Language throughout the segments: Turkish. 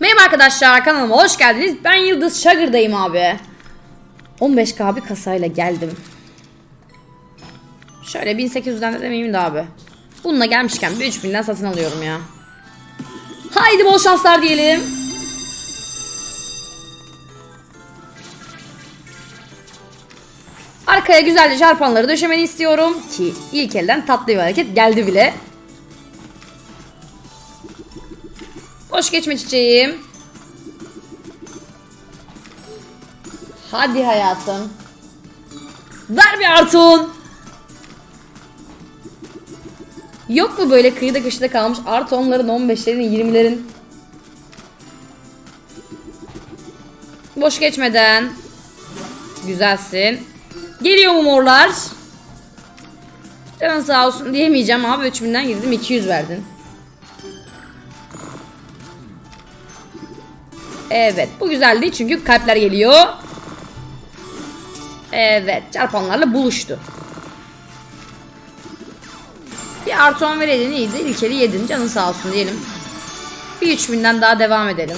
Merhaba arkadaşlar kanalıma hoş geldiniz. Ben Yıldız Şagır'dayım abi. 15k bir kasayla geldim. Şöyle 1800'den de demeyeyim de abi. Bununla gelmişken bir 3000'den satın alıyorum ya. Haydi bol şanslar diyelim. Arkaya güzelce çarpanları döşemeni istiyorum ki ilk elden tatlı bir hareket geldi bile. Geçme çiçeğim. Hadi hayatım. Ver bir artın. Yok mu böyle kıyıda köşede kalmış artı onların 15'lerin 20'lerin. Boş geçmeden. Güzelsin. Geliyor mu morlar? Canın sağ olsun diyemeyeceğim abi 3000'den girdim 200 verdin. Evet bu güzel değil çünkü kalpler geliyor. Evet çarpanlarla buluştu. Bir artı 10 vereydin iyiydi. İlkeli yedin canın sağ olsun diyelim. Bir 3000'den daha devam edelim.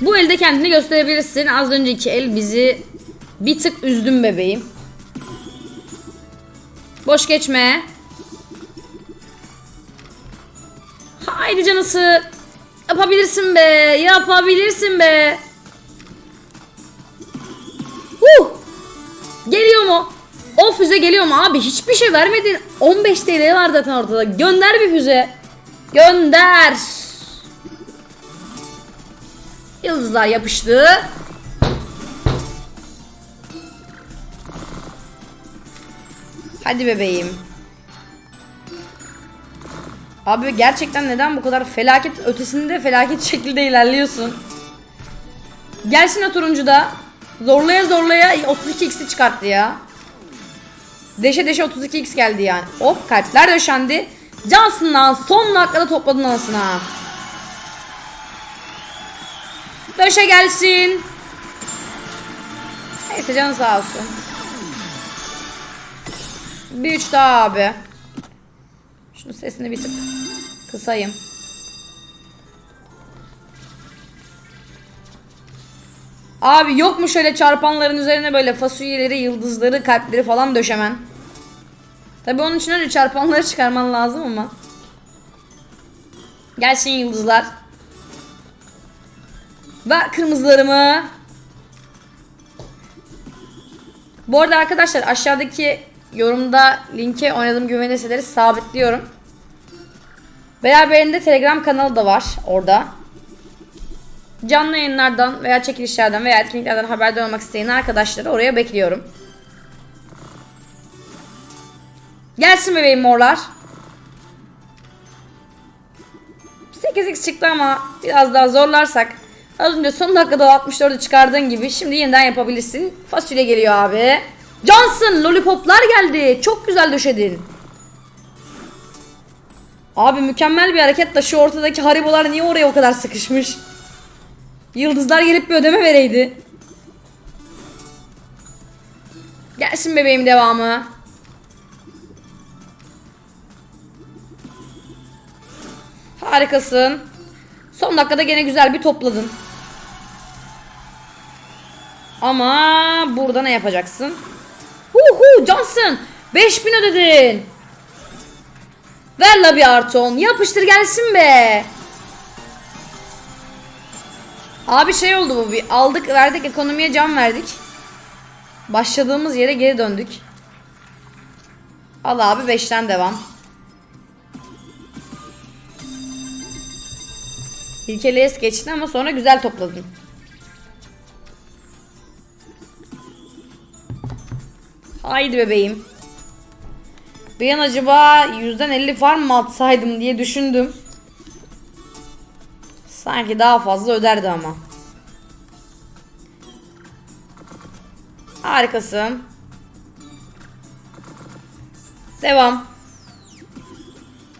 Bu elde kendini gösterebilirsin. Az önceki el bizi bir tık üzdün bebeğim. Boş geçme. Haydi canısı. Yapabilirsin be. Yapabilirsin be. Huh. Geliyor mu? O füze geliyor mu abi? Hiçbir şey vermedin. 15 TL var zaten ortada. Gönder bir füze. Gönder. Yıldızlar yapıştı. Hadi bebeğim. Abi gerçekten neden bu kadar felaket ötesinde felaket şekilde ilerliyorsun? Gelsin o turuncu da. Zorlaya zorlaya 32x'i çıkarttı ya. Deşe deşe 32x geldi yani. Hop kalpler döşendi. Cansın lan son dakikada topladın anasını ha. Döşe gelsin. Neyse canı sağ olsun. Bir üç daha abi. Şunun sesini bir tık kısayım. Abi yok mu şöyle çarpanların üzerine böyle fasulyeleri, yıldızları, kalpleri falan döşemen? Tabi onun için önce çarpanları çıkarman lazım ama. Gelsin yıldızlar. Ver kırmızılarımı. Bu arada arkadaşlar aşağıdaki yorumda linke oynadığım güvenli siteleri sabitliyorum. Beraberinde Telegram kanalı da var orada. Canlı yayınlardan veya çekilişlerden veya etkinliklerden haberdar olmak isteyen arkadaşları oraya bekliyorum. Gelsin bebeğim morlar. 8x çıktı ama biraz daha zorlarsak az önce son dakikada o 64'ü çıkardığın gibi şimdi yeniden yapabilirsin. Fasulye geliyor abi. Johnson lollipoplar geldi. Çok güzel döşedin. Abi mükemmel bir hareket de şu ortadaki haribolar niye oraya o kadar sıkışmış? Yıldızlar gelip bir ödeme vereydi. Gelsin bebeğim devamı. Harikasın. Son dakikada gene güzel bir topladın. Ama burada ne yapacaksın? Hu hu Johnson 5000 ödedin. Ver la bir artı 10. Yapıştır gelsin be. Abi şey oldu bu bir aldık verdik ekonomiye can verdik. Başladığımız yere geri döndük. Al abi 5'ten devam. İlkeli es geçti ama sonra güzel topladın. Haydi bebeğim. Bir an acaba yüzden 50 farm mı atsaydım diye düşündüm. Sanki daha fazla öderdi ama. Harikasın. Devam.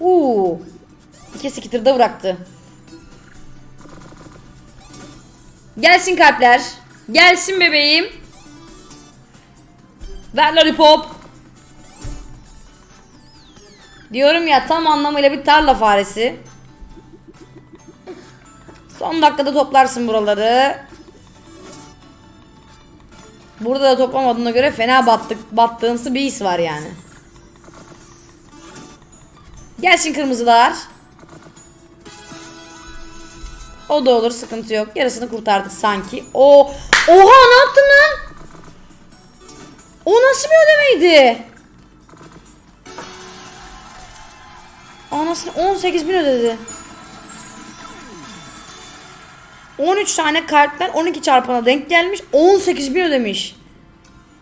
Uuu. İki skitter'da bıraktı. Gelsin kalpler. Gelsin bebeğim. Ver lollipop. Diyorum ya tam anlamıyla bir tarla faresi. Son dakikada toplarsın buraları. Burada da toplamadığına göre fena battık, battığınsı bir his var yani. Gelsin kırmızılar. O da olur sıkıntı yok. Yarısını kurtardık sanki. O Oha ne yaptın lan? O nasıl bir ödemeydi? Anasını 18 bin ödedi. 13 tane kartlar 12 çarpana denk gelmiş. 18 bin ödemiş.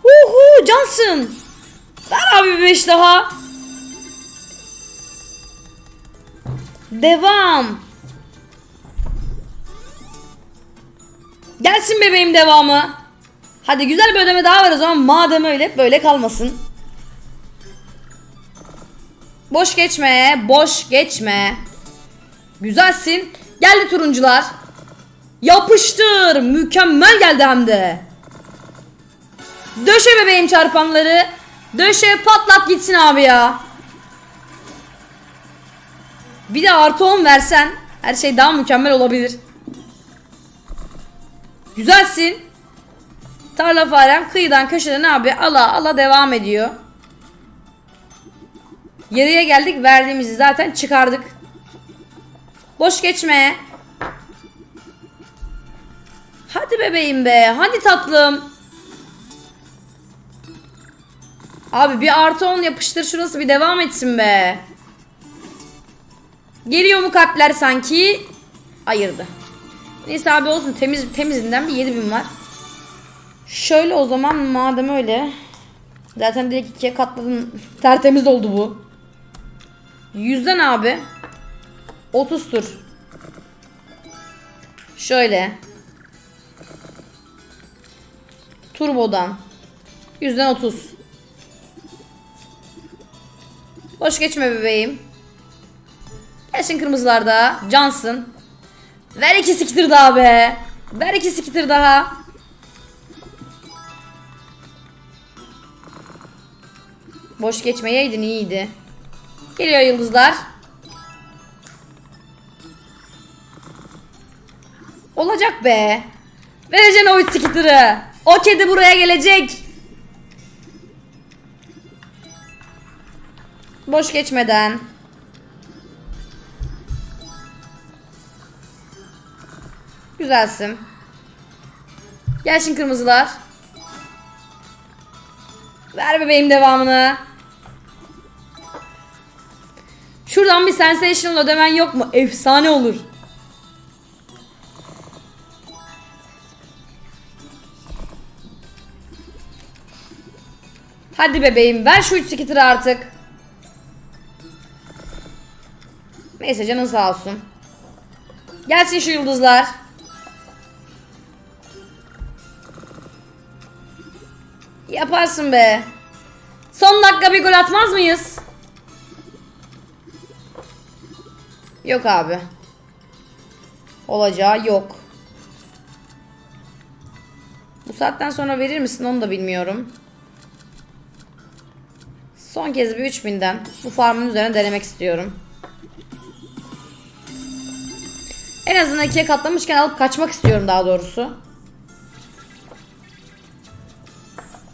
Hu hu Johnson. Ver abi 5 daha. Devam. Gelsin bebeğim devamı. Hadi güzel bir ödeme daha ver o zaman. Madem öyle böyle kalmasın. Boş geçme, boş geçme. Güzelsin. Geldi turuncular. Yapıştır. Mükemmel geldi hem de. Döşe bebeğim çarpanları. Döşe patlat gitsin abi ya. Bir de artı 10 versen her şey daha mükemmel olabilir. Güzelsin. Tarla farem kıyıdan köşeden abi ala ala devam ediyor. Yarıya geldik verdiğimizi zaten çıkardık. Boş geçme. Hadi bebeğim be. Hadi tatlım. Abi bir artı 10 yapıştır şurası bir devam etsin be. Geliyor mu kalpler sanki? Ayırdı. Neyse abi olsun temiz temizinden bir 7000 var. Şöyle o zaman madem öyle. Zaten direkt ikiye katladın. Tertemiz oldu bu. Yüzden abi. 30 tur. Şöyle. Turbodan. Yüzden 30. Boş geçme bebeğim. Gelsin kırmızılarda. Cansın. Ver iki skitter daha be. Ver iki skitter daha. Boş geçmeyeydin iyiydi. Geliyor yıldızlar. Olacak be. Vereceksin o skitter'ı. O kedi buraya gelecek. Boş geçmeden. Güzelsin. Gelsin kırmızılar. Ver bebeğim devamını. Şuradan bir sensational ödemen yok mu? Efsane olur. Hadi bebeğim ver şu 3 skitter'ı artık. Neyse canın sağ olsun. Gelsin şu yıldızlar. Yaparsın be. Son dakika bir gol atmaz mıyız? Yok abi. Olacağı yok. Bu saatten sonra verir misin onu da bilmiyorum. Son kez bir 3000'den bu farmın üzerine denemek istiyorum. En azından ikiye katlamışken alıp kaçmak istiyorum daha doğrusu.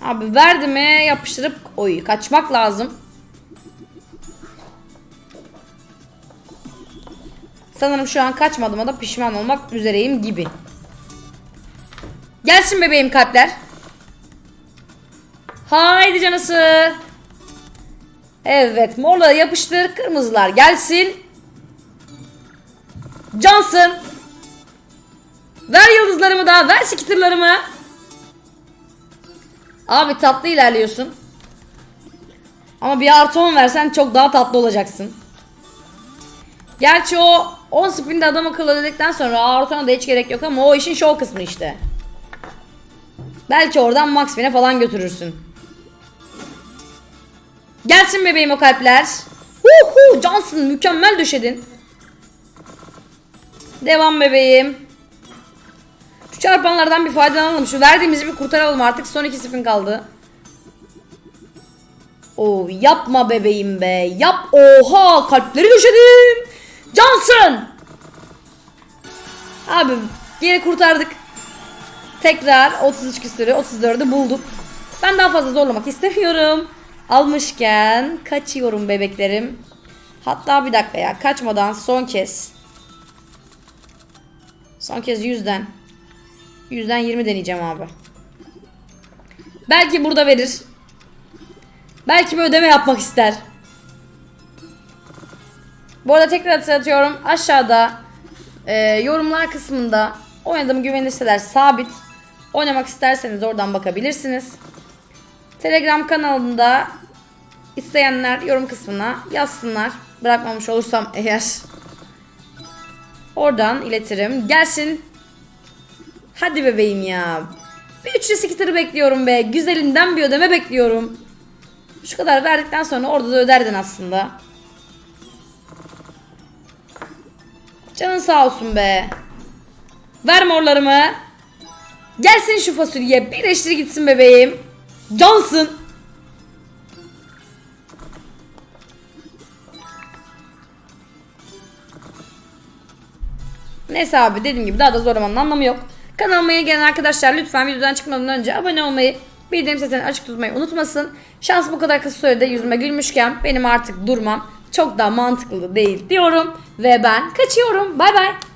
Abi verdi mi yapıştırıp oy kaçmak lazım. Sanırım şu an kaçmadığıma da pişman olmak üzereyim gibi. Gelsin bebeğim kalpler. Haydi canısı. Evet morla yapıştır kırmızılar gelsin. Johnson. Ver yıldızlarımı da ver skitterlarımı. Abi tatlı ilerliyorsun. Ama bir artı 10 versen çok daha tatlı olacaksın. Gerçi o 10 spinde adam akıllı dedikten sonra artı 10'a da hiç gerek yok ama o işin şov kısmı işte. Belki oradan max spin'e falan götürürsün. Gelsin bebeğim o kalpler. Huhu Johnson mükemmel döşedin. Devam bebeğim. Şu çarpanlardan bir faydalanalım. Şu verdiğimizi bir kurtaralım artık. Son iki spin kaldı. Oo yapma bebeğim be. Yap. Oha kalpleri döşedim. Johnson. Abi geri kurtardık. Tekrar 33 küsürü 34'ü bulduk. Ben daha fazla zorlamak istemiyorum. Almışken kaçıyorum bebeklerim. Hatta bir dakika ya kaçmadan son kez. Son kez 100'den. 100'den 20 deneyeceğim abi. Belki burada verir. Belki bir ödeme yapmak ister. Bu arada tekrar hatırlatıyorum. Aşağıda e, yorumlar kısmında oynadığım güvenilir siteler sabit. Oynamak isterseniz oradan bakabilirsiniz. Telegram kanalında isteyenler yorum kısmına yazsınlar. Bırakmamış olursam eğer. Oradan iletirim. Gelsin. Hadi bebeğim ya. Bir üçlü skitteri bekliyorum be. Güzelinden bir ödeme bekliyorum. Şu kadar verdikten sonra orada da öderdin aslında. Canın sağ olsun be. Ver morlarımı. Gelsin şu fasulye. Birleştir gitsin bebeğim. Cansın. Neyse abi dediğim gibi daha da zorlamanın anlamı yok. Kanalıma yeni gelen arkadaşlar lütfen videodan çıkmadan önce abone olmayı, bildirim sesini açık tutmayı unutmasın. Şans bu kadar kısa sürede yüzüme gülmüşken benim artık durmam çok daha mantıklı değil diyorum. Ve ben kaçıyorum. Bay bay.